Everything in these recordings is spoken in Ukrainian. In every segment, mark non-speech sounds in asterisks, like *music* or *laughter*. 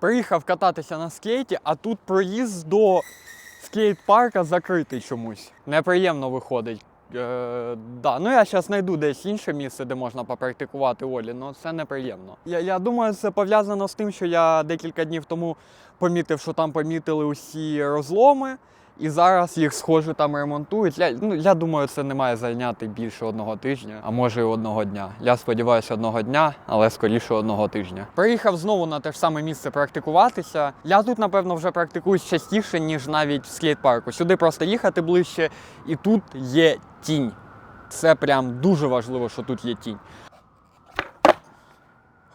Приїхав кататися на скейті, а тут проїзд до скейт-парка закритий чомусь. Неприємно виходить. Е, да. Ну я зараз знайду десь інше місце, де можна попрактикувати Олі, але це неприємно. Я, я думаю, це пов'язано з тим, що я декілька днів тому помітив, що там помітили усі розломи, і зараз їх схоже там ремонтують. Я, ну, я думаю, це не має зайняти більше одного тижня, а може і одного дня. Я сподіваюся, одного дня, але скоріше одного тижня. Приїхав знову на те ж саме місце практикуватися. Я тут, напевно, вже практикуюсь частіше, ніж навіть в скейт-парку. Сюди просто їхати ближче, і тут є тінь. Це прям дуже важливо, що тут є тінь.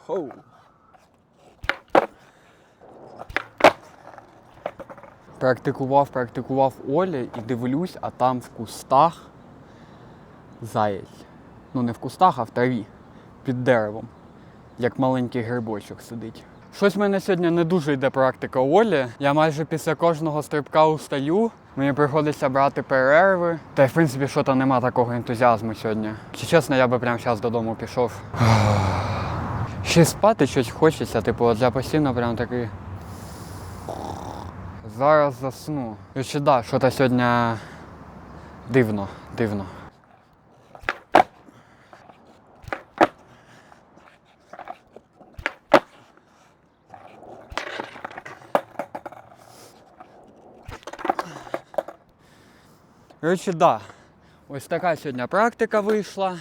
Хоу. Практикував, практикував Олі і дивлюсь, а там в кустах заєць. Ну не в кустах, а в траві, під деревом, як маленький грибочок сидить. Щось в мене сьогодні не дуже йде практика Олі. Я майже після кожного стрибка устаю. Мені приходиться брати перерви. Та й в принципі, що то нема такого ентузіазму сьогодні. Чи чесно, я би прямо зараз додому пішов. *sighs* Ще спати щось хочеться, типу, от я постійно прям такий. Зараз засну. І ще да, що то сьогодні дивно, дивно. Коротше, да. Ось така сьогодні практика вийшла.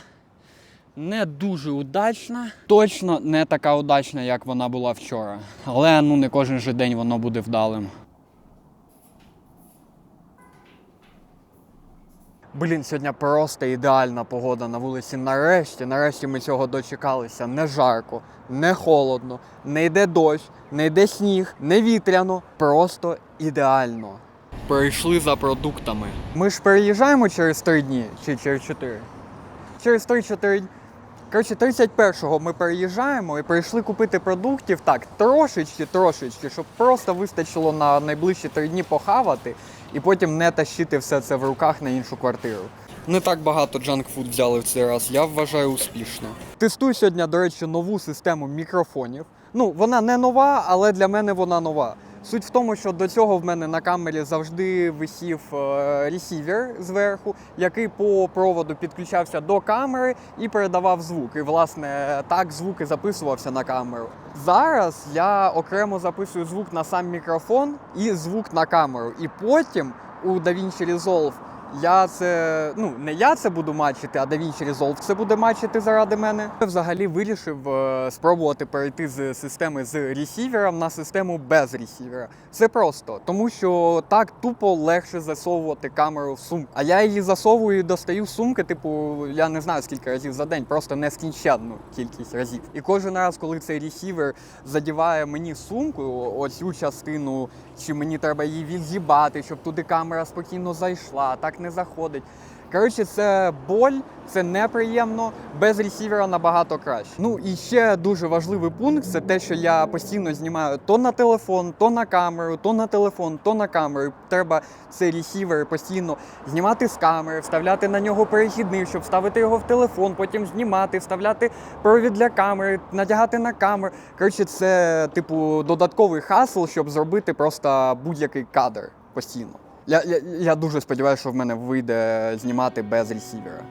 Не дуже удачна. Точно не така удачна, як вона була вчора. Але ну не кожен же день воно буде вдалим. Блін, сьогодні просто ідеальна погода на вулиці. Нарешті, нарешті ми цього дочекалися. Не жарко, не холодно, не йде дощ, не йде сніг, не вітряно. Просто ідеально. Прийшли за продуктами. Ми ж переїжджаємо через три дні чи через чотири? Через 3-4 дні. Коротше, 31-го ми переїжджаємо і прийшли купити продуктів так, трошечки, трошечки, щоб просто вистачило на найближчі три дні похавати і потім не тащити все це в руках на іншу квартиру. Не так багато джанкфуд взяли в цей раз, я вважаю успішно. Тестую сьогодні, до речі, нову систему мікрофонів. Ну, вона не нова, але для мене вона нова. Суть в тому, що до цього в мене на камері завжди висів е, ресівер зверху, який по проводу підключався до камери і передавав звук. І власне так звук і записувався на камеру. Зараз я окремо записую звук на сам мікрофон і звук на камеру. І потім у DaVinci Resolve я це, ну не я це буду мачити, а DaVinci Resolve це буде мачити заради мене. Я взагалі вирішив е, спробувати перейти з системи з ресівером на систему без ресівера. Це просто, тому що так тупо легше засовувати камеру в сумку. А я її засовую і достаю з сумки, типу, я не знаю скільки разів за день, просто нескінченну кількість разів. І кожен раз, коли цей ресівер задіває мені сумку, оцю частину, чи мені треба її від'їбати, щоб туди камера спокійно зайшла, так не заходить. Коротше, це боль, це неприємно. Без ресівера набагато краще. Ну і ще дуже важливий пункт це те, що я постійно знімаю то на телефон, то на камеру, то на телефон, то на камеру. Треба цей ресівер постійно знімати з камери, вставляти на нього перехідник, щоб вставити його в телефон, потім знімати, вставляти провід для камери, надягати на камеру. Коротше, це типу додатковий хасл, щоб зробити просто будь-який кадр постійно. Я, я, я дуже сподіваюся, що в мене вийде знімати без ресівера.